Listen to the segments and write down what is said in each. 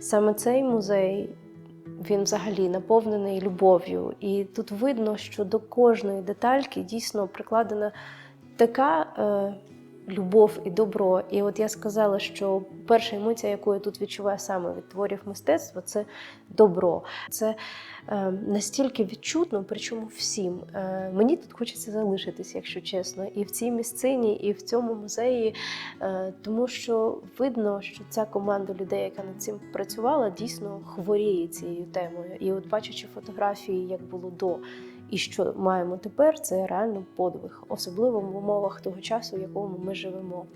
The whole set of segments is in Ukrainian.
саме цей музей він взагалі наповнений любов'ю. І тут видно, що до кожної детальки дійсно прикладена така е, любов і добро. І от я сказала, що перша емоція, яку я тут відчуваю саме від творів мистецтва, це добро. Це е, настільки відчутно, причому всім. Е, мені тут хочеться залишитись, якщо чесно, і в цій місцині, і в цьому музеї, е, тому що видно, що ця команда людей, яка над цим працювала, дійсно хворіє цією темою. І от бачачи фотографії, як було до. І що маємо тепер, це реально подвиг, особливо в умовах того часу, в якому ми живемо.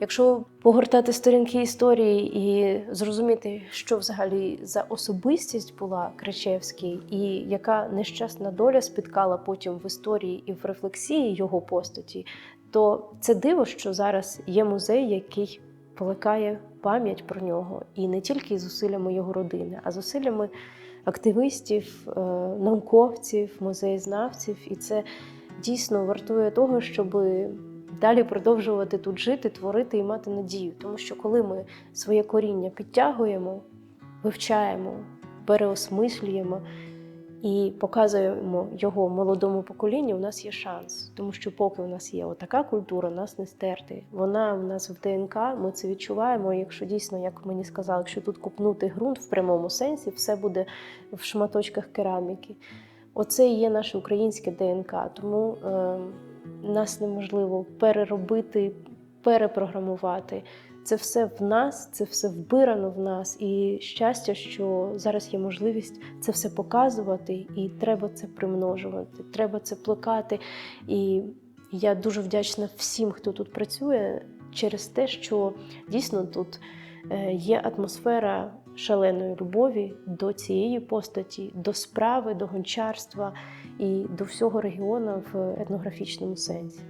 Якщо погортати сторінки історії і зрозуміти, що взагалі за особистість була Кричевський, і яка нещасна доля спіткала потім в історії і в рефлексії його постаті, то це диво, що зараз є музей, який плекає пам'ять про нього, і не тільки зусиллями його родини, а зусиллями активістів, е, науковців, музеєзнавців. І це дійсно вартує того, щоб далі продовжувати тут жити, творити і мати надію. Тому що коли ми своє коріння підтягуємо, вивчаємо, переосмислюємо і показуємо його молодому поколінню, у нас є шанс. Тому що поки у нас є отака культура, нас не стерти. Вона в нас в ДНК, ми це відчуваємо. Якщо дійсно, як мені сказали, якщо тут купнути ґрунт в прямому сенсі, все буде в шматочках кераміки. Оце і є наше українське ДНК. Тому е, нас неможливо переробити, перепрограмувати. Це все в нас, це все вбирано в нас. І щастя, що зараз є можливість це все показувати, і треба це примножувати, треба це плекати. І я дуже вдячна всім, хто тут працює, через те, що дійсно тут е, є атмосфера шаленої любові до цієї постаті, до справи, до гончарства і до всього регіону в етнографічному сенсі.